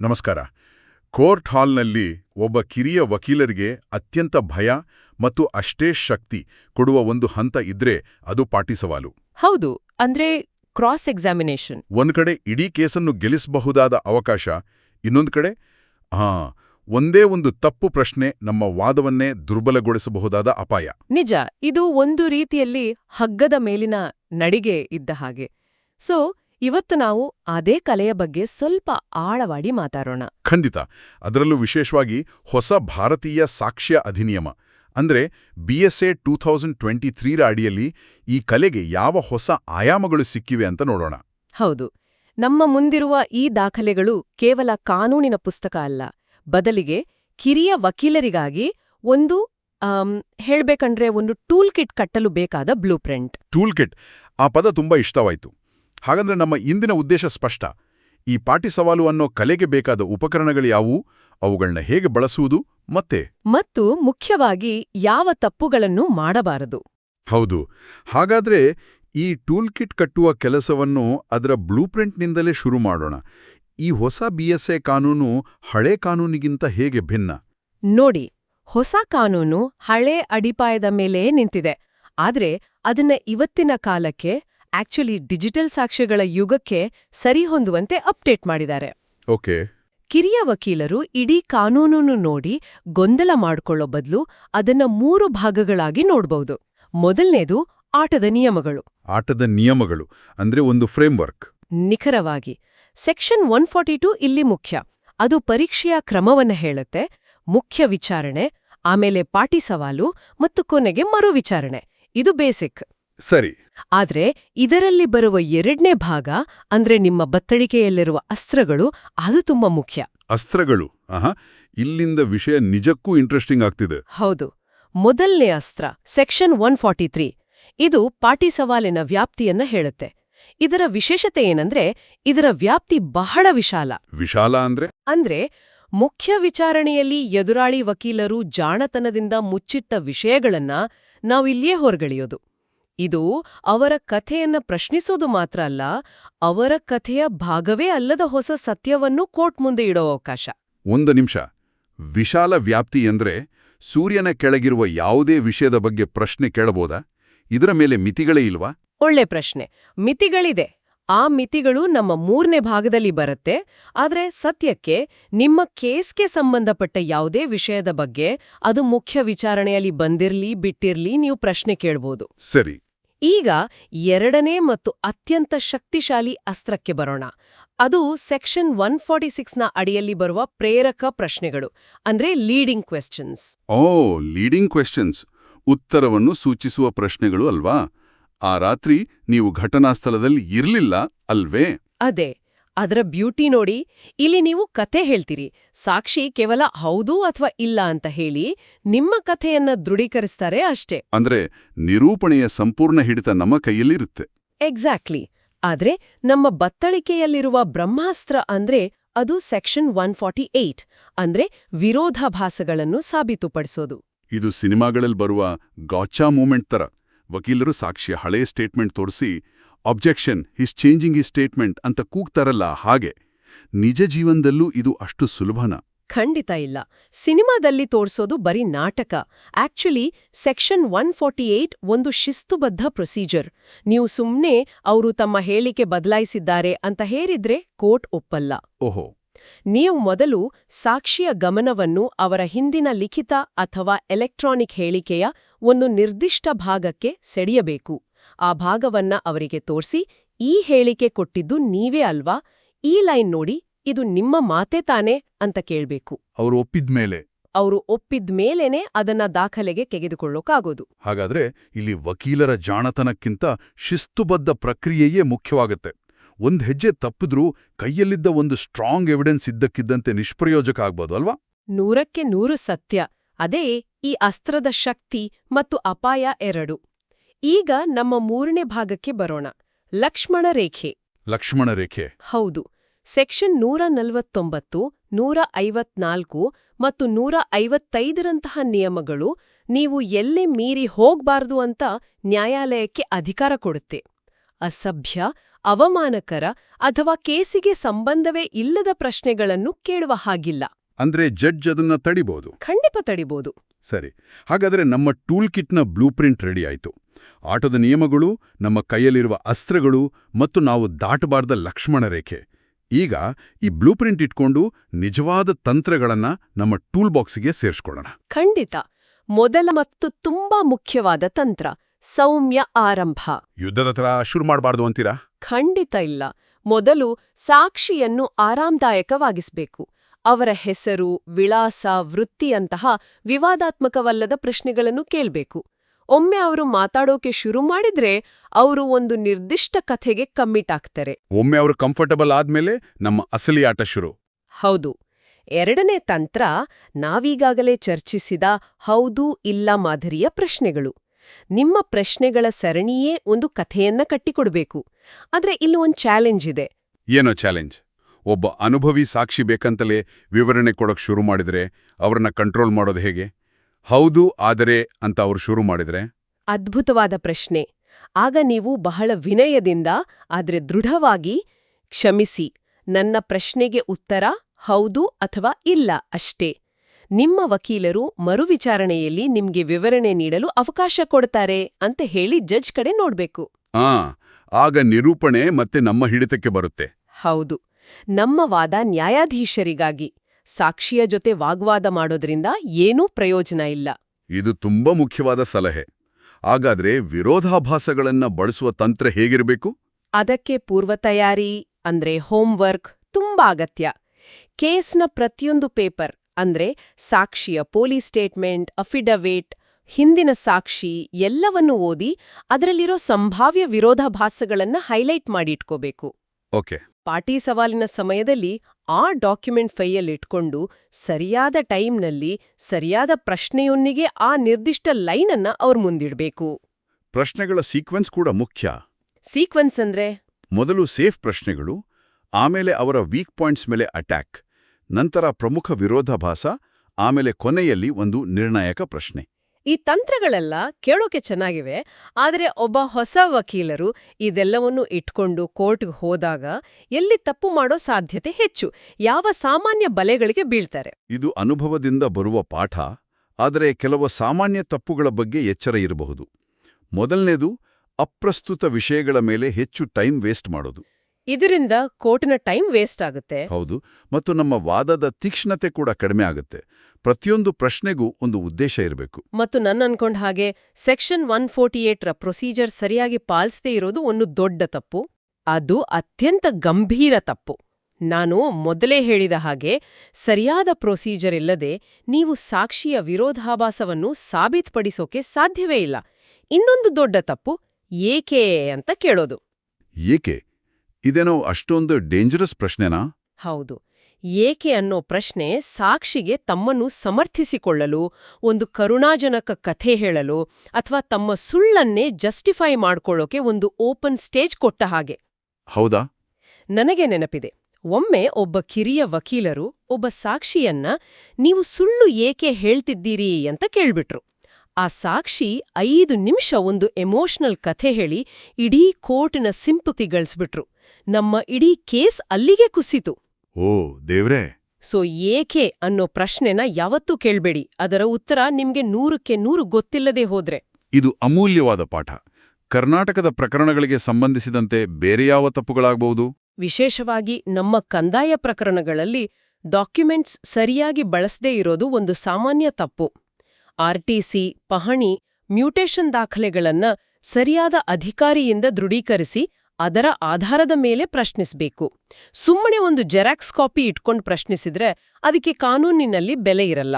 ನಮಸ್ಕಾರ. ಕೋರ್ಟ್ ಹಾಲ್ನಲ್ಲಿ ಒಬ್ಬ ಕಿರಿಯ ವಕೀಲರಿಗೆ ಅತ್ಯಂತ ಭಯ ಮತ್ತು ಅಷ್ಟೇ ಶಕ್ತಿ ಕೊಡುವ ಒಂದು ಹಂತ ಇದ್ರೆ ಅದು ಪಾಟಿ ಸವಾಲು ಹೌದು ಅಂದ್ರೆ ಕ್ರಾಸ್ ಎಕ್ಸಾಮಿನೇಷನ್ ಒಂದು ಕಡೆ ಇಡೀ ಕೇಸನ್ನು ಗೆಲ್ಲಿಸಬಹುದಾದ ಅವಕಾಶ ಇನ್ನೊಂದು ಕಡೆ ಹಾ ಒಂದೇ ಒಂದು ತಪ್ಪು ಪ್ರಶ್ನೆ ನಮ್ಮ ವಾದವನ್ನೇ ದುರ್ಬಲಗೊಳಿಸಬಹುದಾದ ಅಪಾಯ. ನಿಜ ಇದು ಒಂದು ರೀತಿಯಲ್ಲಿ ಹಗ್ಗದ ಮೇಲಿನ ನಡಿಗೆ ಇದ್ದ ಹಾಗೆ. ಸೊ ಇವತ್ತು ನಾವು ಅದೇ ಕಲೆಯ ಬಗ್ಗೆ ಸ್ವಲ್ಪ ಆಳವಾಡಿ ಮಾತಾಡೋಣ. ಖಂಡಿತ. ಅದರಲ್ಲೂ ವಿಶೇಷವಾಗಿ ಹೊಸ ಭಾರತೀಯ ಸಾಕ್ಷ್ಯ ಅಧಿನಿಯಮ. ಅಂದ್ರೆ ಎ ಟೂ ಥೌಸಂಡ್ ಟ್ವೆಂಟಿ ತ್ರೀರ ಅಡಿಯಲ್ಲಿ ಈ ಕಲೆಗೆ ಯಾವ ಹೊಸ ಆಯಾಮಗಳು ಸಿಕ್ಕಿವೆ ಅಂತ ನೋಡೋಣ. ಹೌದು. ನಮ್ಮ ಮುಂದಿರುವ ಈ ದಾಖಲೆಗಳು ಕೇವಲ ಕಾನೂನಿನ ಪುಸ್ತಕ ಅಲ್ಲ. ಬದಲಿಗೆ ಕಿರಿಯ ವಕೀಲರಿಗಾಗಿ ಒಂದು ಹೇಳ್ಬೇಕಂದ್ರೆ ಒಂದು ಟೂಲ್ ಕಿಟ್ ಕಟ್ಟಲು ಬೇಕಾದ ಬ್ಲೂ ಪ್ರಿಂಟ್. ಟೂಲ್ ಕಿಟ್ ಆ ಪದ ತುಂಬಾ ಇಷ್ಟವಾಯಿತು. ಹಾಗಂದ್ರೆ ನಮ್ಮ ಇಂದಿನ ಉದ್ದೇಶ ಸ್ಪಷ್ಟ. ಈ ಪಾಟಿ ಸವಾಲು ಅನ್ನೋ ಕಲೆಗೆ ಬೇಕಾದ ಉಪಕರಣಗಳು ಯಾವುವು? ಅವುಗಳನ್ನ ಹೇಗೆ ಬಳಸುವುದು? ಮತ್ತೆ? ಮತ್ತು ಮುಖ್ಯವಾಗಿ ಯಾವ ತಪ್ಪುಗಳನ್ನು ಮಾಡಬಾರದು? ಹೌದು. ಹಾಗಾದ್ರೆ ಈ ಟೂಲ್ ಕಿಟ್ ಕಟ್ಟುವ ಕೆಲಸವನ್ನು ಅದರ ಬ್ಲೂಪ್ರಿಂಟ್ನಿಂದಲೇ ಶುರು ಮಾಡೋಣ. ಈ ಹೊಸ ಬಿಎಸ್ಎ ಕಾನೂನು ಹಳೆ ಕಾನೂನಿಗಿಂತ ಹೇಗೆ ಭಿನ್ನ? ನೋಡಿ ಹೊಸ ಕಾನೂನು ಹಳೆ ಅಡಿಪಾಯದ ಮೇಲೆ ನಿಂತಿದೆ. ಆದ್ರೆ ಅದನ್ನ ಇವತ್ತಿನ ಕಾಲಕ್ಕೆ ಆಕ್ಚುಲಿ ಡಿಜಿಟಲ್ ಸಾಕ್ಷ್ಯಗಳ ಯುಗಕ್ಕೆ ಸರಿಹೊಂದುವಂತೆ ಅಪ್ಡೇಟ್ ಮಾಡಿದ್ದಾರೆ. ಓಕೆ. ಕಿರಿಯ ವಕೀಲರು ಇಡೀ ಕಾನೂನನ್ನು ನೋಡಿ ಗೊಂದಲ ಮಾಡಿಕೊಳ್ಳೋ ಬದಲು ಅದನ್ನ ಮೂರು ಭಾಗಗಳಾಗಿ ನೋಡಬಹುದು ಮೊದಲನೇದು ಆಟದ ನಿಯಮಗಳು. ಆಟದ ನಿಯಮಗಳು ಅಂದ್ರೆ ಒಂದು ಫ್ರೇಮ್ವರ್ಕ್ ನಿಖರವಾಗಿ ಸೆಕ್ಷನ್ ಒನ್ ಫಾರ್ಟಿ ಟು ಇಲ್ಲಿ ಮುಖ್ಯ. ಅದು ಪರೀಕ್ಷೆಯ ಕ್ರಮವನ್ನ ಹೇಳುತ್ತೆ ಮುಖ್ಯ ವಿಚಾರಣೆ ಆಮೇಲೆ ಪಾಟಿ ಸವಾಲು ಮತ್ತು ಕೊನೆಗೆ ಮರು ವಿಚಾರಣೆ. ಇದು ಬೇಸಿಕ್ ಸರಿ. ಆದ್ರೆ ಇದರಲ್ಲಿ ಬರುವ ಎರಡನೇ ಭಾಗ ಅಂದ್ರೆ ನಿಮ್ಮ ಬತ್ತಳಿಕೆಯಲ್ಲಿರುವ ಅಸ್ತ್ರಗಳು ಅದು ತುಂಬಾ ಮುಖ್ಯ. ಅಸ್ತ್ರಗಳು? ಇಲ್ಲಿಂದ ವಿಷಯ ನಿಜಕ್ಕೂ ಇಂಟ್ರೆಸ್ಟಿಂಗ್ ಆಗ್ತಿದೆ. ಹೌದು. ಮೊದಲನೇ ಅಸ್ತ್ರ ಸೆಕ್ಷನ್ ಒನ್ ಫಾರ್ಟಿ ತ್ರೀ ಇದು ಪಾಟಿ ಸವಾಲಿನ ವ್ಯಾಪ್ತಿಯನ್ನ ಹೇಳುತ್ತೆ. ಇದರ ವಿಶೇಷತೆ ಏನಂದ್ರೆ ಇದರ ವ್ಯಾಪ್ತಿ ಬಹಳ ವಿಶಾಲ. ವಿಶಾಲ ಅಂದ್ರೆ? ಅಂದ್ರೆ ಮುಖ್ಯ ವಿಚಾರಣೆಯಲ್ಲಿ ಎದುರಾಳಿ ವಕೀಲರು ಜಾಣತನದಿಂದ ಮುಚ್ಚಿಟ್ಟ ವಿಷಯಗಳನ್ನ ನಾವಿಲ್ಲಿಯೇ ಹೊರಗೆಳೆಯೋದು. ಇದು ಅವರ ಕಥೆಯನ್ನ ಪ್ರಶ್ನಿಸೋದು ಮಾತ್ರ ಅಲ್ಲ ಅವರ ಕಥೆಯ ಭಾಗವೇ ಅಲ್ಲದ ಹೊಸ ಸತ್ಯವನ್ನು ಕೋರ್ಟ್ ಮುಂದೆ ಇಡೋ ಅವಕಾಶ. ಒಂದು ನಿಮಿಷ. ವಿಶಾಲ ವ್ಯಾಪ್ತಿ ಅಂದ್ರೆ ಸೂರ್ಯನ ಕೆಳಗಿರುವ ಯಾವುದೇ ವಿಷಯದ ಬಗ್ಗೆ ಪ್ರಶ್ನೆ ಕೇಳಬಹುದಾ ಇದರ ಮೇಲೆ ಮಿತಿಗಳೇ ಇಲ್ವಾ? ಒಳ್ಳೆ ಪ್ರಶ್ನೆ. ಮಿತಿಗಳಿದೆ. ಆ ಮಿತಿಗಳು ನಮ್ಮ ಮೂರನೇ ಭಾಗದಲ್ಲಿ ಬರುತ್ತೆ. ಆದರೆ ಸತ್ಯಕ್ಕೆ ನಿಮ್ಮ ಕೇಸ್ಗೆ ಸಂಬಂಧಪಟ್ಟ ಯಾವುದೇ ವಿಷಯದ ಬಗ್ಗೆ ಅದು ಮುಖ್ಯ ವಿಚಾರಣೆಯಲ್ಲಿ ಬಂದಿರ್ಲಿ ಬಿಟ್ಟಿರ್ಲಿ ನೀವು ಪ್ರಶ್ನೆ ಕೇಳ್ಬೋದು. ಸರಿ. ಈಗ ಎರಡನೇ ಮತ್ತು ಅತ್ಯಂತ ಶಕ್ತಿಶಾಲಿ ಅಸ್ತ್ರಕ್ಕೆ ಬರೋಣ. ಅದು ಸೆಕ್ಷನ್ ಒನ್ ಫಾರ್ಟಿ ಸಿಕ್ಸ್ನ ಅಡಿಯಲ್ಲಿ ಬರುವ ಪ್ರೇರಕ ಪ್ರಶ್ನೆಗಳು ಅಂದ್ರೆ ಲೀಡಿಂಗ್ ಕ್ವೆಶ್ಚನ್ಸ್ ಓ ಲೀಡಿಂಗ್ ಕ್ವೆಶ್ಚನ್ಸ್ ಉತ್ತರವನ್ನು ಸೂಚಿಸುವ ಪ್ರಶ್ನೆಗಳು ಅಲ್ವಾ? ಆ ರಾತ್ರಿ ನೀವು ಘಟನಾ ಸ್ಥಳದಲ್ಲಿ ಇರಲಿಲ್ಲ ಅಲ್ವೇ? ಅದೇ. ಅದರ ಬ್ಯೂಟಿ ನೋಡಿ ಇಲ್ಲಿ ನೀವು ಕಥೆ ಹೇಳ್ತೀರಿ. ಸಾಕ್ಷಿ ಕೇವಲ ಹೌದು ಅಥವಾ ಇಲ್ಲ ಅಂತ ಹೇಳಿ ನಿಮ್ಮ ಕಥೆಯನ್ನ ದೃಢೀಕರಿಸ್ತಾರೆ ಅಷ್ಟೇ. ಅಂದ್ರೆ ನಿರೂಪಣೆಯ ಸಂಪೂರ್ಣ ಹಿಡಿತ ನಮ್ಮ ಕೈಯಲ್ಲಿರುತ್ತೆ. ಎಕ್ಸಾಕ್ಟ್ಲಿ ಆದ್ರೆ ನಮ್ಮ ಬತ್ತಳಿಕೆಯಲ್ಲಿರುವ ಬ್ರಹ್ಮಾಸ್ತ್ರ ಅಂದ್ರೆ ಅದು ಸೆಕ್ಷನ್ ಒನ್ ಫಾರ್ಟಿ ಏಟ್ ಅಂದ್ರೆ ವಿರೋಧಾಭಾಸಗಳನ್ನು ಸಾಬೀತುಪಡಿಸೋದು. ಇದು ಸಿನಿಮಾಗಳಲ್ಲಿ ಬರುವ ಗಾಚಾ ಮೂಮೆಂಟ್ ತರ. ವಕೀಲರು ಸಾಕ್ಷಿಯ ಹಳೆಯ ಸ್ಟೇಟ್ಮೆಂಟ್ ತೋರಿಸಿ objection his changing his statement ಅಂತ ಕೂಗ್ತಾರಲ್ಲ ಹಾಗೆ. ನಿಜ ಜೀವನದಲ್ಲೂ ಇದು ಅಷ್ಟು ಸುಲಭನ. ಖಂಡಿತ ಇಲ್ಲ. ಸಿನಿಮಾದಲ್ಲಿ ತೋರ್ಸೋದು ಬರೀ ನಾಟಕ. Actually section one forty eight ಒಂದು ಶಿಸ್ತುಬದ್ಧ ಪ್ರೊಸೀಜರ್ ನೀವು ಸುಮ್ನೆ ಅವರು ತಮ್ಮ ಹೇಳಿಕೆ ಬದಲಾಯಿಸಿದ್ದಾರೆ ಅಂತ ಹೇರಿದ್ರೆ ಕೋರ್ಟ್ ಒಪ್ಪಲ್ಲ. ಓಹೋ. ನೀವು ಮೊದಲು ಸಾಕ್ಷಿಯ ಗಮನವನ್ನು ಅವರ ಹಿಂದಿನ ಲಿಖಿತ ಅಥವಾ ಎಲೆಕ್ಟ್ರಾನಿಕ್ ಹೇಳಿಕೆಯ ಒಂದು ನಿರ್ದಿಷ್ಟ ಭಾಗಕ್ಕೆ ಸೆಳೆಯಬೇಕು ಆ ಭಾಗವನ್ನ ಅವರಿಗೆ ತೋರಿಸಿ ಈ ಹೇಳಿಕೆ ಕೊಟ್ಟಿದ್ದು ನೀವೇ ಅಲ್ವಾ? ಈ ಲೈನ್ ನೋಡಿ ಇದು ನಿಮ್ಮ ಮಾತೇ ತಾನೇ ಅಂತ ಕೇಳ್ಬೇಕು. ಅವರು ಒಪ್ಪಿದ್ಮೇಲೆ ಅವರು ಒಪ್ಪಿದ ಮೇಲೇನೆ ಅದನ್ನ ದಾಖಲೆಗೆ ತೆಗೆದುಕೊಳ್ಳೋಕಾಗೋದು. ಹಾಗಾದ್ರೆ ಇಲ್ಲಿ ವಕೀಲರ ಜಾಣತನಕ್ಕಿಂತ ಶಿಸ್ತುಬದ್ಧ ಪ್ರಕ್ರಿಯೆಯೇ ಮುಖ್ಯವಾಗುತ್ತೆ. ಒಂದ್ ಹೆಜ್ಜೆ ತಪ್ಪಿದ್ರೂ ಕೈಯಲ್ಲಿದ್ದ ಒಂದು ಸ್ಟ್ರಾಂಗ್ ಎವಿಡೆನ್ಸ್ ಇದ್ದಕ್ಕಿದ್ದಂತೆ ನಿಷ್ಪ್ರಯೋಜಕ ಆಗ್ಬೋದು ಅಲ್ವಾ? ನೂರಕ್ಕೆ ನೂರು ಸತ್ಯ. ಅದೇ ಈ ಅಸ್ತ್ರದ ಶಕ್ತಿ ಮತ್ತು ಅಪಾಯ ಎರಡು. ಈಗ ನಮ್ಮ ಮೂರನೇ ಭಾಗಕ್ಕೆ ಬರೋಣ. ಲಕ್ಷ್ಮಣ ರೇಖೆ. ಲಕ್ಷ್ಮಣ ರೇಖೆ. ಹೌದು. ಸೆಕ್ಷನ್ ನೂರ ನಲವತ್ತೊಂಬತ್ತು ನೂರ ಐವತ್ನಾಲ್ಕು ಮತ್ತು ನೂರ ಐವತ್ತೈದರಂತಹ ನಿಯಮಗಳು ನೀವು ಎಲ್ಲೇ ಮೀರಿ ಹೋಗ್ಬಾರ್ದು ಅಂತ ನ್ಯಾಯಾಲಯಕ್ಕೆ ಅಧಿಕಾರ ಕೊಡುತ್ತೆ. ಅಸಭ್ಯ ಅವಮಾನಕರ ಅಥವಾ ಕೇಸಿಗೆ ಸಂಬಂಧವೇ ಇಲ್ಲದ ಪ್ರಶ್ನೆಗಳನ್ನು ಕೇಳುವ ಹಾಗಿಲ್ಲ. ಅಂದ್ರೆ ಜಡ್ಜ್ ಅದನ್ನ ತಡಿಬಹುದು ಖಂಡಿತ ತಡಿಬಹುದು ಸರಿ ಹಾಗಾದ್ರೆ ನಮ್ಮ ಟೂಲ್ ಕಿಟ್ನ ಬ್ಲೂ ಪ್ರಿಂಟ್ ರೆಡಿ ಆಯ್ತು. ಆಟದ ನಿಯಮಗಳು ನಮ್ಮ ಕೈಯಲ್ಲಿರುವ ಅಸ್ತ್ರಗಳು ಮತ್ತು ನಾವು ದಾಟಬಾರ್ದ ಲಕ್ಷ್ಮಣ ರೇಖೆ. ಈಗ ಈ ಬ್ಲೂ ಪ್ರಿಂಟ್ ಇಟ್ಕೊಂಡು ನಿಜವಾದ ತಂತ್ರಗಳನ್ನ ನಮ್ಮ ಟೂಲ್ ಬಾಕ್ಸ್ಗೆ ಸೇರಿಸ್ಕೊಳ್ಳೋಣ. ಖಂಡಿತ. ಮೊದಲ ಮತ್ತು ತುಂಬಾ ಮುಖ್ಯವಾದ ತಂತ್ರ ಸೌಮ್ಯ ಆರಂಭ. ಯುದ್ಧದ ತರ ಶುರು ಮಾಡಬಾರ್ದು ಅಂತೀರಾ? ಖಂಡಿತ ಇಲ್ಲ. ಮೊದಲು ಸಾಕ್ಷಿಯನ್ನು ಆರಾಮದಾಯಕವಾಗಿಸಬೇಕು. ಅವರ ಹೆಸರು ವಿಳಾಸ ವೃತ್ತಿಯಂತಹ ವಿವಾದಾತ್ಮಕವಲ್ಲದ ಪ್ರಶ್ನೆಗಳನ್ನು ಕೇಳಬೇಕು. ಒಮ್ಮೆ ಅವರು ಮಾತಾಡೋಕೆ ಶುರು ಮಾಡಿದ್ರೆ ಅವರು ಒಂದು ನಿರ್ದಿಷ್ಟ ಕಥೆಗೆ ಕಮ್ಮಿಟ್ ಆಗ್ತಾರೆ. ಒಮ್ಮೆ ಅವರು ಕಂಫರ್ಟಬಲ್ ಆದ್ಮೇಲೆ ನಮ್ಮ ಅಸಲಿ ಆಟ ಶುರು. ಹೌದು. ಎರಡನೇ ತಂತ್ರ ನಾವೀಗಾಗಲೇ ಚರ್ಚಿಸಿದ ಹೌದು ಇಲ್ಲ ಮಾದರಿಯ ಪ್ರಶ್ನೆಗಳು. ನಿಮ್ಮ ಪ್ರಶ್ನೆಗಳ ಸರಣಿಯೇ ಒಂದು ಕಥೆಯನ್ನ ಕಟ್ಟಿಕೊಡ್ಬೇಕು. ಆದ್ರೆ ಇಲ್ಲಿ ಒಂದು ಚಾಲೆಂಜ್ ಇದೆ. ಏನೋ ಚಾಲೆಂಜ್? ಒಬ್ಬ ಅನುಭವಿ ಸಾಕ್ಷಿ ಬೇಕಂತಲೇ ವಿವರಣೆ ಕೊಡೋಕೆ ಶುರು ಮಾಡಿದ್ರೆ ಅವರನ್ನ ಕಂಟ್ರೋಲ್ ಮಾಡೋದು ಹೇಗೆ? ಹೌದು ಆದರೆ ಅಂತ ಅವರು ಶುರು ಮಾಡಿದ್ರೆ? ಅದ್ಭುತವಾದ ಪ್ರಶ್ನೆ. ಆಗ ನೀವು ಬಹಳ ವಿನಯದಿಂದ ಆದರೆ ದೃಢವಾಗಿ ಕ್ಷಮಿಸಿ. ನನ್ನ ಪ್ರಶ್ನೆಗೆ ಉತ್ತರ ಹೌದು ಅಥವಾ ಇಲ್ಲ ಅಷ್ಟೇ. ನಿಮ್ಮ ವಕೀಲರು ಮರುವಿಚಾರಣೆಯಲ್ಲಿ ನಿಮ್ಗೆ ವಿವರಣೆ ನೀಡಲು ಅವಕಾಶ ಕೊಡ್ತಾರೆ ಅಂತ ಹೇಳಿ ಜಡ್ಜ್ ಕಡೆ ನೋಡ್ಬೇಕು. ಆ ಆಗ ನಿರೂಪಣೆ ಮತ್ತೆ ನಮ್ಮ ಹಿಡಿತಕ್ಕೆ ಬರುತ್ತೆ. ಹೌದು. ನಮ್ಮ ವಾದ ನ್ಯಾಯಾಧೀಶರಿಗಾಗಿ. ಸಾಕ್ಷಿಯ ಜೊತೆ ವಾಗ್ವಾದ ಮಾಡೋದ್ರಿಂದ ಏನೂ ಪ್ರಯೋಜನ ಇಲ್ಲ. ಇದು ತುಂಬಾ ಮುಖ್ಯವಾದ ಸಲಹೆ. ಹಾಗಾದ್ರೆ ವಿರೋಧಾಭಾಸಗಳನ್ನ ಬಳಸುವ ತಂತ್ರ ಹೇಗಿರಬೇಕು? ಅದಕ್ಕೆ ಪೂರ್ವತಯಾರಿ ಅಂದ್ರೆ ಹೋಮ್ವರ್ಕ್ ತುಂಬಾ ಅಗತ್ಯ. ಕೇಸ್ನ ಪ್ರತಿಯೊಂದು ಪೇಪರ್ ಅಂದ್ರೆ ಸಾಕ್ಷಿಯ ಪೊಲೀಸ್ ಸ್ಟೇಟ್ಮೆಂಟ್ ಅಫಿಡವಿಟ್ ಹಿಂದಿನ ಸಾಕ್ಷಿ ಎಲ್ಲವನ್ನೂ ಓದಿ ಅದರಲ್ಲಿರೋ ಸಂಭಾವ್ಯ ವಿರೋಧಾಭಾಸಗಳನ್ನ ಹೈಲೈಟ್ ಮಾಡಿ ಇಟ್ಕೋಬೇಕು. ಓಕೆ. ಪಾಟಿ ಸವಾಲಿನ ಸಮಯದಲ್ಲಿ ಆ ಡಾಕ್ಯುಮೆಂಟ್ ಫೈಯಲ್ಲಿಟ್ಕೊಂಡು ಸರಿಯಾದ ಟೈಮ್ನಲ್ಲಿ ಸರಿಯಾದ ಪ್ರಶ್ನೆಯೊಂದಿಗೆ ಆ ನಿರ್ದಿಷ್ಟ ಲೈನನ್ನ ಅವ್ರ ಮುಂದಿಡಬೇಕು. ಪ್ರಶ್ನೆಗಳ ಸೀಕ್ವೆನ್ಸ್ ಕೂಡ ಮುಖ್ಯ. ಸೀಕ್ವೆನ್ಸ್ ಅಂದ್ರೆ? ಮೊದಲು ಸೇಫ್ ಪ್ರಶ್ನೆಗಳು ಆಮೇಲೆ ಅವರ ವೀಕ್ ಪಾಯಿಂಟ್ಸ್ ಮೇಲೆ ಅಟ್ಯಾಕ್ ನಂತರ ಪ್ರಮುಖ ವಿರೋಧಾಭಾಸ ಆಮೇಲೆ ಕೊನೆಯಲ್ಲಿ ಒಂದು ನಿರ್ಣಾಯಕ ಪ್ರಶ್ನೆ. ಈ ತಂತ್ರಗಳೆಲ್ಲ ಕೇಳೋಕೆ ಚೆನ್ನಾಗಿವೆ, ಆದರೆ ಒಬ್ಬ ಹೊಸ ವಕೀಲರು ಇದೆಲ್ಲವನ್ನು ಇಟ್ಕೊಂಡು ಕೋರ್ಟ್ಗೆ ಹೋದಾಗ ಎಲ್ಲಿ ತಪ್ಪು ಮಾಡೋ ಸಾಧ್ಯತೆ ಹೆಚ್ಚು. ಯಾವ ಸಾಮಾನ್ಯ ಬಲೆಗಳಿಗೆ ಬೀಳ್ತಾರೆ. ಇದು ಅನುಭವದಿಂದ ಬರುವ ಪಾಠ, ಆದರೆ ಕೆಲವು ಸಾಮಾನ್ಯ ತಪ್ಪುಗಳ ಬಗ್ಗೆ ಎಚ್ಚರ ಇರಬಹುದು. ಮೊದಲನೇದು, ಅಪ್ರಸ್ತುತ ವಿಷಯಗಳ ಮೇಲೆ ಹೆಚ್ಚು ಟೈಮ್ ವೇಸ್ಟ್ ಮಾಡೋದು. ಇದರಿಂದ ಕೋರ್ಟಿನ ಟೈಮ್ ವೇಸ್ಟ್ ಆಗುತ್ತೆ. ಹೌದು. ಮತ್ತು ನಮ್ಮ ವಾದದ ತೀಕ್ಷ್ಣತೆ ಕೂಡ ಕಡಿಮೆ ಆಗುತ್ತೆ. ಪ್ರತಿಯೊಂದು ಪ್ರಶ್ನೆಗೂ ಒಂದು ಉದ್ದೇಶ ಇರಬೇಕು. ಮತ್ತು ನನ್ನ ಅನ್ಕೊಂಡ ಹಾಗೆ ಸೆಕ್ಷನ್ ಒನ್ ಫೋರ್ಟಿ ಏಟ್ರ ಪ್ರೊಸೀಜರ್ ಸರಿಯಾಗಿ ಪಾಲಿಸದೇ ಇರೋದು ಒಂದು ದೊಡ್ಡ ತಪ್ಪು. ಅದು ಅತ್ಯಂತ ಗಂಭೀರ ತಪ್ಪು. ನಾನು ಮೊದಲೇ ಹೇಳಿದ ಹಾಗೆ ಸರಿಯಾದ ಪ್ರೊಸೀಜರ್ ಇಲ್ಲದೆ ನೀವು ಸಾಕ್ಷಿಯ ವಿರೋಧಾಭಾಸವನ್ನು ಸಾಬೀತುಪಡಿಸೋಕೆ ಸಾಧ್ಯವೇ ಇಲ್ಲ. ಇನ್ನೊಂದು ದೊಡ್ಡ ತಪ್ಪು ಏಕೆ ಅಂತ ಕೇಳೋದು. ಏಕೆ? ಇದೇನೋ ಅಷ್ಟೊಂದು ಡೇಂಜರಸ್ ಪ್ರಶ್ನೆನಾ? ಹೌದು. ಏಕೆ ಅನ್ನೋ ಪ್ರಶ್ನೆ ಸಾಕ್ಷಿಗೆ ತಮ್ಮನ್ನು ಸಮರ್ಥಿಸಿಕೊಳ್ಳಲು ಒಂದು ಕರುಣಾಜನಕ ಕಥೆ ಹೇಳಲು ಅಥವಾ ತಮ್ಮ ಸುಳ್ಳನ್ನೇ ಜಸ್ಟಿಫೈ ಮಾಡ್ಕೊಳ್ಳೋಕೆ ಒಂದು ಓಪನ್ ಸ್ಟೇಜ್ ಕೊಟ್ಟ ಹಾಗೆ. ಹೌದಾ? ನನಗೆ ನೆನಪಿದೆ. ಒಮ್ಮೆ ಒಬ್ಬ ಕಿರಿಯ ವಕೀಲರು ಒಬ್ಬ ಸಾಕ್ಷಿಯನ್ನ ನೀವು ಸುಳ್ಳು ಏಕೆ ಹೇಳ್ತಿದ್ದೀರಿ? ಅಂತ ಕೇಳ್ಬಿಟ್ರು. ಆ ಸಾಕ್ಷಿ ಐದು ನಿಮಿಷ ಒಂದು ಎಮೋಷನಲ್ ಕಥೆ ಹೇಳಿ ಇಡೀ ಕೋರ್ಟಿನ ಸಿಂಪತಿ ಗಳಿಸ್ಬಿಟ್ರು ನಮ್ಮ ಇಡೀ ಕೇಸ್ ಅಲ್ಲಿಗೆ ಕುಸಿತು. ಓ ದೇವ್ರೇ. ಸೊ ಏಕೆ ಅನ್ನೋ ಪ್ರಶ್ನೆನ ಯಾವತ್ತೂ ಕೇಳ್ಬೇಡಿ. ಅದರ ಉತ್ತರ ನಿಮ್ಗೆ ನೂರಕ್ಕೆ ನೂರು ಗೊತ್ತಿಲ್ಲದೆ ಹೋದ್ರೆ. ಇದು ಅಮೂಲ್ಯವಾದ ಪಾಠ. ಕರ್ನಾಟಕದ ಪ್ರಕರಣಗಳಿಗೆ ಸಂಬಂಧಿಸಿದಂತೆ ಬೇರೆ ಯಾವ ತಪ್ಪುಗಳಾಗಬಹುದು? ವಿಶೇಷವಾಗಿ ನಮ್ಮ ಕಂದಾಯ ಪ್ರಕರಣಗಳಲ್ಲಿ ಡಾಕ್ಯುಮೆಂಟ್ಸ್ ಸರಿಯಾಗಿ ಬಳಸದೇ ಇರೋದು ಒಂದು ಸಾಮಾನ್ಯ ತಪ್ಪು. ಆರ್ಟಿಸಿ ಪಹಣಿ ಮ್ಯೂಟೇಷನ್ ದಾಖಲೆಗಳನ್ನ ಸರಿಯಾದ ಅಧಿಕಾರಿಯಿಂದ ದೃಢೀಕರಿಸಿ ಅದರ ಆಧಾರದ ಮೇಲೆ ಪ್ರಶ್ನಿಸಬೇಕು. ಸುಮ್ಮನೆ ಒಂದು ಜೆರಾಕ್ಸ್ ಕಾಪಿ ಇಟ್ಕೊಂಡು ಪ್ರಶ್ನಿಸಿದ್ರೆ ಅದಕ್ಕೆ ಕಾನೂನಿನಲ್ಲಿ ಬೆಲೆ ಇರಲ್ಲ.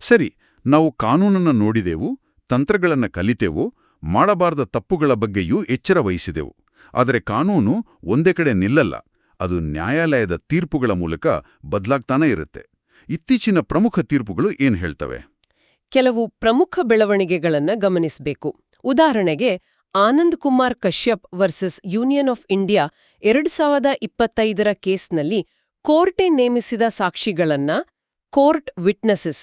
ಸರಿ, ನಾವು ಕಾನೂನನ್ನು ನೋಡಿದೆವು, ತಂತ್ರಗಳನ್ನು ಕಲಿತೆವು, ಮಾಡಬಾರದ ತಪ್ಪುಗಳ ಬಗ್ಗೆಯೂ ಎಚ್ಚರ ವಹಿಸಿದೆವು. ಆದರೆ ಕಾನೂನು ಒಂದೇ ಕಡೆ ನಿಲ್ಲಲ್ಲ, ಅದು ನ್ಯಾಯಾಲಯದ ತೀರ್ಪುಗಳ ಮೂಲಕ ಬದಲಾಗ್ತಾನೇ ಇರುತ್ತೆ. ಇತ್ತೀಚಿನ ಪ್ರಮುಖ ತೀರ್ಪುಗಳು ಏನು ಹೇಳ್ತವೆ? ಕೆಲವು ಪ್ರಮುಖ ಬೆಳವಣಿಗೆಗಳನ್ನು ಗಮನಿಸಬೇಕು. ಉದಾಹರಣೆಗೆ Anand Kumar Kashyap versus union of India ಎರಡು ಸಾವಿರದ ಇಪ್ಪತ್ತೈದರ ಕೇಸ್ನಲ್ಲಿ ಕೋರ್ಟೆ ನೇಮಿಸಿದ ಸಾಕ್ಷಿಗಳನ್ನ ಕೋರ್ಟ್ ವಿಟ್ನೆಸಸ್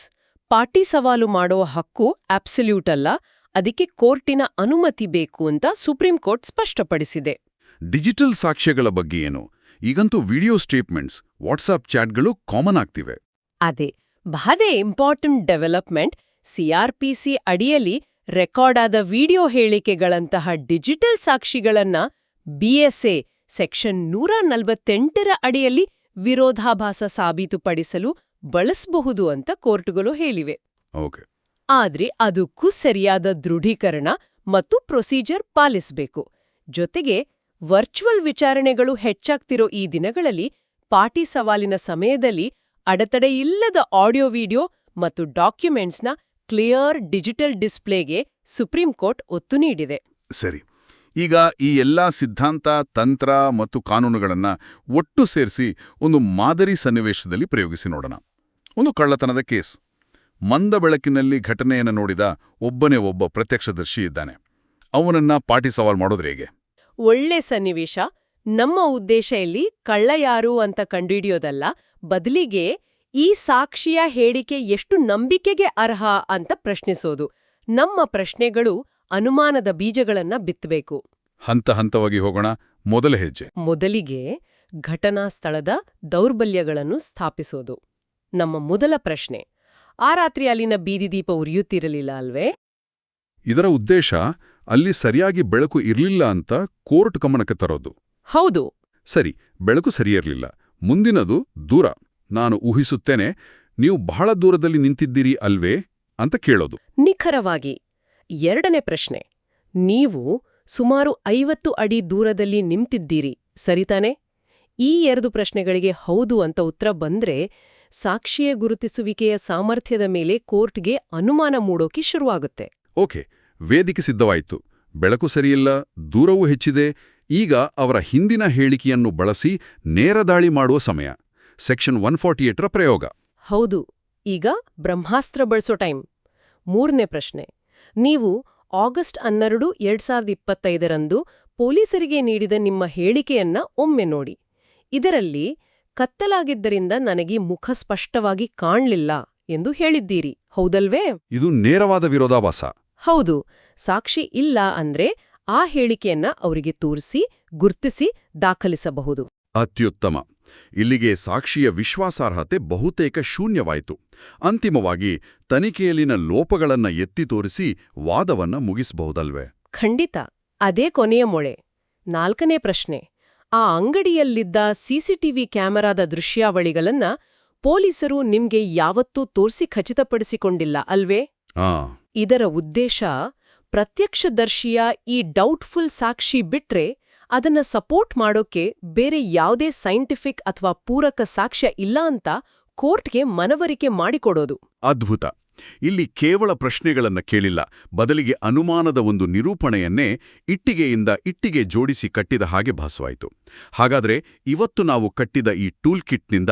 ಪಾಟಿ ಸವಾಲು ಮಾಡುವ ಹಕ್ಕು ಅಬ್ಸಲ್ಯೂಟ್ ಅಲ್ಲ ಅದಕ್ಕೆ ಕೋರ್ಟಿನ ಅನುಮತಿ ಬೇಕು ಅಂತ ಸುಪ್ರೀಂ ಕೋರ್ಟ್ ಸ್ಪಷ್ಟಪಡಿಸಿದೆ. ಡಿಜಿಟಲ್ ಸಾಕ್ಷ್ಯಗಳ ಬಗ್ಗೆ ಏನು? ಈಗಂತೂ ವಿಡಿಯೋ ಸ್ಟೇಟ್ಮೆಂಟ್ಸ್ ವಾಟ್ಸಾಪ್ ಚಾಟ್ಗಳು ಕಾಮನ್ ಆಗ್ತಿವೆ. ಅದೇ ಬಹಳ ಇಂಪಾರ್ಟೆಂಟ್ ಡೆವಲಪ್ಮೆಂಟ್ ಸಿಆರ್ಪಿಸಿ ಅಡಿಯಲ್ಲಿ ರೆಕಾರ್ಡ್ ಆದ ವಿಡಿಯೋ ಹೇಳಿಕೆಗಳಂತಹ ಡಿಜಿಟಲ್ ಸಾಕ್ಷಿಗಳನ್ನ ಬಿಎಸ್ಎ ಸೆಕ್ಷನ್ ನೂರ ನಲವತ್ತೆಂಟರ ಅಡಿಯಲ್ಲಿ ವಿರೋಧಾಭಾಸ ಸಾಬೀತುಪಡಿಸಲು ಬಳಸಬಹುದು ಅಂತ ಕೋರ್ಟುಗಳು ಹೇಳಿವೆ. ಆದ್ರೆ ಅದಕ್ಕೂ ಸರಿಯಾದ ದೃಢೀಕರಣ ಮತ್ತು ಪ್ರೊಸೀಜರ್ ಪಾಲಿಸಬೇಕು. ಜೊತೆಗೆ ವರ್ಚುವಲ್ ವಿಚಾರಣೆಗಳು ಹೆಚ್ಚಾಗ್ತಿರೋ ಈ ದಿನಗಳಲ್ಲಿ ಪಾಟಿ ಸವಾಲಿನ ಸಮಯದಲ್ಲಿ ಅಡೆತಡೆಯಿಲ್ಲದ ಆಡಿಯೋ ವಿಡಿಯೋ ಮತ್ತು ಡಾಕ್ಯುಮೆಂಟ್ಸ್ನ ಕ್ಲಿಯರ್ ಡಿಜಿಟಲ್ ಡಿಸ್ಪ್ಲೇಗೆ ಸುಪ್ರೀಂ ಕೋರ್ಟ್ ಒತ್ತು ನೀಡಿದೆ. ಸರಿ. ಈಗ ಈ ಎಲ್ಲಾ ಸಿದ್ಧಾಂತ ತಂತ್ರ ಮತ್ತು ಕಾನೂನುಗಳನ್ನ ಒಟ್ಟು ಸೇರಿಸಿ ಒಂದು ಮಾದರಿ ಸನ್ನಿವೇಶದಲ್ಲಿ ಪ್ರಯೋಗಿಸಿ ನೋಡೋಣ. ಒಂದು ಕಳ್ಳತನದ ಕೇಸ್. ಮಂದ ಬೆಳಕಿನಲ್ಲಿ ಘಟನೆಯನ್ನು ನೋಡಿದ ಒಬ್ಬನೇ ಒಬ್ಬ ಪ್ರತ್ಯಕ್ಷದರ್ಶಿ ಇದ್ದಾನೆ. ಅವನನ್ನ ಪಾಟಿ ಸವಾಲ್ ಮಾಡೋದ್ರೆ ಹೇಗೆ? ಒಳ್ಳೆ ಸನ್ನಿವೇಶ. ನಮ್ಮ ಉದ್ದೇಶ ಇಲ್ಲಿ ಕಳ್ಳ ಯಾರು ಅಂತ ಕಂಡುಹಿಡಿಯೋದಲ್ಲ. ಬದಲಿಗೆ ಈ ಸಾಕ್ಷಿಯ ಹೇಳಿಕೆ ಎಷ್ಟು ನಂಬಿಕೆಗೆ ಅರ್ಹ ಅಂತ ಪ್ರಶ್ನಿಸೋದು. ನಮ್ಮ ಪ್ರಶ್ನೆಗಳು ಅನುಮಾನದ ಬೀಜಗಳನ್ನ ಬಿತ್ತಬೇಕು. ಹಂತ ಹಂತವಾಗಿ ಹೋಗೋಣ. ಮೊದಲ ಹೆಜ್ಜೆ. ಮೊದಲಿಗೆ ಘಟನಾ ಸ್ಥಳದ ದೌರ್ಬಲ್ಯಗಳನ್ನು ಸ್ಥಾಪಿಸೋದು. ನಮ್ಮ ಮೊದಲ ಪ್ರಶ್ನೆ. ಆ ರಾತ್ರಿ ಅಲ್ಲಿನ ಬೀದಿದೀಪ ಉರಿಯುತ್ತಿರಲಿಲ್ಲ ಅಲ್ವೇ? ಇದರ ಉದ್ದೇಶ ಅಲ್ಲಿ ಸರಿಯಾಗಿ ಬೆಳಕು ಇರಲಿಲ್ಲ ಅಂತ ಕೋರ್ಟ್ ಗಮನಕ್ಕೆ ತರೋದು. ಹೌದು. ಸರಿ ಬೆಳಕು ಸರಿಯಿರಲಿಲ್ಲ ಮುಂದಿನದು ದೂರ. ನಾನು ಊಹಿಸುತ್ತೇನೆ ನೀವು ಬಹಳ ದೂರದಲ್ಲಿ ನಿಂತಿದ್ದೀರಿ ಅಲ್ವೇ ಅಂತ ಕೇಳೋದು. ನಿಖರವಾಗಿ ಎರಡನೇ ಪ್ರಶ್ನೆ ನೀವು ಸುಮಾರು ಐವತ್ತು ಅಡಿ ದೂರದಲ್ಲಿ ನಿಂತಿದ್ದೀರಿ ಸರಿತಾನೆ ಈ ಎರಡು ಪ್ರಶ್ನೆಗಳಿಗೆ ಹೌದು ಅಂತ ಉತ್ತರ ಬಂದ್ರೆ ಸಾಕ್ಷಿಯ ಗುರುತಿಸುವಿಕೆಯ ಸಾಮರ್ಥ್ಯದ ಮೇಲೆ ಕೋರ್ಟ್ಗೆ ಅನುಮಾನ ಮೂಡೋಕೆ ಶುರುವಾಗುತ್ತೆ. ಓಕೆ ವೇದಿಕೆ ಸಿದ್ಧವಾಯಿತು. ಬೆಳಕು ಸರಿಯಿಲ್ಲ ದೂರವೂ ಹೆಚ್ಚಿದೆ ಈಗ ಅವರ ಹಿಂದಿನ ಹೇಳಿಕೆಯನ್ನು ಬಳಸಿ ನೇರ ದಾಳಿ ಮಾಡುವ ಸಮಯ. ಸೆಕ್ಷನ್ ಒನ್ ಫಾರ್ಟಿ ಏಟ್ರ ಪ್ರಯೋಗ. ಹೌದು ಈಗ ಬ್ರಹ್ಮಾಸ್ತ್ರ ಬಳಸೋ ಟೈಮ್. ಮೂರನೇ ಪ್ರಶ್ನೆ ನೀವು ಆಗಸ್ಟ್ ಹನ್ನೆರಡು ಎರಡ್ ಸಾವಿರದ ಇಪ್ಪತ್ತೈದರಂದು ಪೊಲೀಸರಿಗೆ ನೀಡಿದ ನಿಮ್ಮ ಹೇಳಿಕೆಯನ್ನ ಒಮ್ಮೆ ನೋಡಿ. ಇದರಲ್ಲಿ ಕತ್ತಲಾಗಿದ್ದರಿಂದ ನನಗೆ ಮುಖ ಸ್ಪಷ್ಟವಾಗಿ ಕಾಣಲಿಲ್ಲ ಎಂದು ಹೇಳಿದ್ದೀರಿ ಹೌದಲ್ವೇ? ಇದು ನೇರವಾದ ವಿರೋಧಾಭಾಸ. ಹೌದು ಸಾಕ್ಷಿ ಇಲ್ಲ ಅಂದ್ರೆ ಆ ಹೇಳಿಕೆಯನ್ನ ಅವರಿಗೆ ತೋರಿಸಿ ಗುರ್ತಿಸಿ ದಾಖಲಿಸಬಹುದು. ಅತ್ಯುತ್ತಮ. ಇಲ್ಲಿಗೆ ಸಾಕ್ಷಿಯ ವಿಶ್ವಾಸಾರ್ಹತೆ ಬಹುತೇಕ ಶೂನ್ಯವಾಯಿತು. ಅಂತಿಮವಾಗಿ ತನಿಖೆಯಲ್ಲಿನ ಲೋಪಗಳನ್ನ ಎತ್ತಿ ತೋರಿಸಿ ವಾದವನ್ನ ಮುಗಿಸಬಹುದಲ್ವೇ? ಖಂಡಿತ. ಅದೇ ಕೊನೆಯ ಮೊಳೆ. ನಾಲ್ಕನೇ ಪ್ರಶ್ನೆ. ಆ ಅಂಗಡಿಯಲ್ಲಿದ್ದ ಸಿಸಿಟಿವಿ ಕ್ಯಾಮೆರಾದ ದೃಶ್ಯಾವಳಿಗಳನ್ನ ಪೊಲೀಸರು ನಿಮ್ಗೆ ಯಾವತ್ತೂ ತೋರಿಸಿ ಖಚಿತಪಡಿಸಿಕೊಂಡಿಲ್ಲ ಅಲ್ವೇ? ಆ. ಇದರ ಉದ್ದೇಶ ಪ್ರತ್ಯಕ್ಷದರ್ಶಿಯ ಈ ಡೌಟ್ಫುಲ್ ಸಾಕ್ಷಿ ಬಿಟ್ರೆ ಅದನ್ನ ಸಪೋರ್ಟ್ ಮಾಡೋಕೆ ಬೇರೆ ಯಾವುದೇ ಸೈಂಟಿಫಿಕ್ ಅಥವಾ ಪೂರಕ ಸಾಕ್ಷ್ಯ ಇಲ್ಲ ಅಂತ ಕೋರ್ಟ್ಗೆ ಮನವರಿಕೆ ಮಾಡಿಕೊಡೋದು. ಅದ್ಭುತ. ಇಲ್ಲಿ ಕೇವಲ ಪ್ರಶ್ನೆಗಳನ್ನು ಕೇಳಿಲ್ಲ ಬದಲಿಗೆ ಅನುಮಾನದ ಒಂದು ನಿರೂಪಣೆಯನ್ನೇ ಇಟ್ಟಿಗೆಯಿಂದ ಇಟ್ಟಿಗೆ ಜೋಡಿಸಿ ಕಟ್ಟಿದ ಹಾಗೆ ಭಾಸವಾಯಿತು. ಹಾಗಾದ್ರೆ ಇವತ್ತು ನಾವು ಕಟ್ಟಿದ ಈ ಟೂಲ್ ಕಿಟ್ನಿಂದ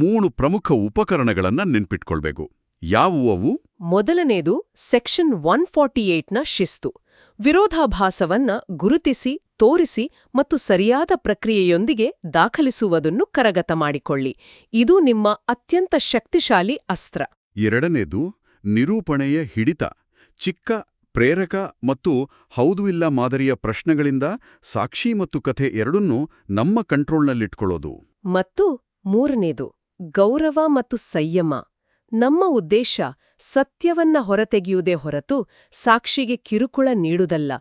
ಮೂರು ಪ್ರಮುಖ ಉಪಕರಣಗಳನ್ನು ನೆನ್ಪಿಟ್ಕೊಳ್ಬೇಕು. ಯಾವುವು ಮೊದಲನೇದು ಸೆಕ್ಷನ್ ಒನ್ ಫಾರ್ಟಿ ಏಟ್ನ ಶಿಸ್ತು. ವಿರೋಧಾಭಾಸವನ್ನ ಗುರುತಿಸಿ ತೋರಿಸಿ ಮತ್ತು ಸರಿಯಾದ ಪ್ರಕ್ರಿಯೆಯೊಂದಿಗೆ ದಾಖಲಿಸುವುದನ್ನು ಕರಗತ ಮಾಡಿಕೊಳ್ಳಿ. ಇದು ನಿಮ್ಮ ಅತ್ಯಂತ ಶಕ್ತಿಶಾಲಿ ಅಸ್ತ್ರ. ಎರಡನೇದು ನಿರೂಪಣೆಯ ಹಿಡಿತ. ಚಿಕ್ಕ ಪ್ರೇರಕ ಮತ್ತು ಹೌದು ಇಲ್ಲ ಮಾದರಿಯ ಪ್ರಶ್ನೆಗಳಿಂದ ಸಾಕ್ಷಿ ಮತ್ತು ಕಥೆ ಎರಡನ್ನೂ ನಮ್ಮ ಕಂಟ್ರೋಲ್ನಲ್ಲಿಟ್ಕೊಳ್ಳೋದು. ಮತ್ತು ಮೂರನೇದು ಗೌರವ ಮತ್ತು ಸಂಯಮ. ನಮ್ಮ ಉದ್ದೇಶ ಸತ್ಯವನ್ನ ಹೊರತೆಗೆಯುವುದೇ ಹೊರತು ಸಾಕ್ಷಿಗೆ ಕಿರುಕುಳ ನೀಡುವುದಲ್ಲ.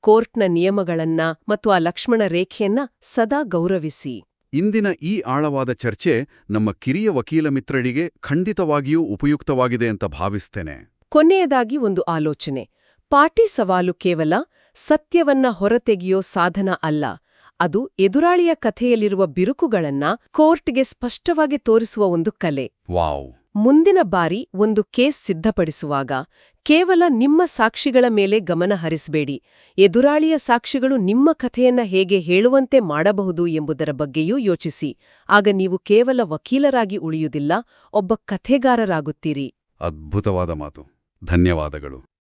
ಕೋರ್ಟ್ನ ನಿಯಮಗಳನ್ನ ಮತ್ತು ಆ ಲಕ್ಷ್ಮಣ ರೇಖೆಯನ್ನ ಸದಾ ಗೌರವಿಸಿ. ಇಂದಿನ ಈ ಆಳವಾದ ಚರ್ಚೆ ನಮ್ಮ ಕಿರಿಯ ವಕೀಲ ಮಿತ್ರರಿಗೆ ಖಂಡಿತವಾಗಿಯೂ ಉಪಯುಕ್ತವಾಗಿದೆ ಅಂತ ಭಾವಿಸ್ತೇನೆ. ಕೊನೆಯದಾಗಿ ಒಂದು ಆಲೋಚನೆ. ಪಾಟಿ ಸವಾಲು ಕೇವಲ ಸತ್ಯವನ್ನ ಹೊರತೆಗೆಯೋ ಸಾಧನ ಅಲ್ಲ. ಅದು ಎದುರಾಳಿಯ ಕಥೆಯಲ್ಲಿರುವ ಬಿರುಕುಗಳನ್ನ ಕೋರ್ಟ್ಗೆ ಸ್ಪಷ್ಟವಾಗಿ ತೋರಿಸುವ ಒಂದು ಕಲೆ. ವಾವ್. ಮುಂದಿನ ಬಾರಿ ಒಂದು ಕೇಸ್ ಸಿದ್ಧಪಡಿಸುವಾಗ ಕೇವಲ ನಿಮ್ಮ ಸಾಕ್ಷಿಗಳ ಮೇಲೆ ಗಮನ ಹರಿಸಬೇಡಿ. ಎದುರಾಳಿಯ ಸಾಕ್ಷಿಗಳು ನಿಮ್ಮ ಕಥೆಯನ್ನ ಹೇಗೆ ಹೇಳುವಂತೆ ಮಾಡಬಹುದು ಎಂಬುದರ ಬಗ್ಗೆಯೂ ಯೋಚಿಸಿ. ಆಗ ನೀವು ಕೇವಲ ವಕೀಲರಾಗಿ ಉಳಿಯುವುದಿಲ್ಲ, ಒಬ್ಬ ಕಥೆಗಾರರಾಗುತ್ತೀರಿ. ಅದ್ಭುತವಾದ ಮಾತು. ಧನ್ಯವಾದಗಳು.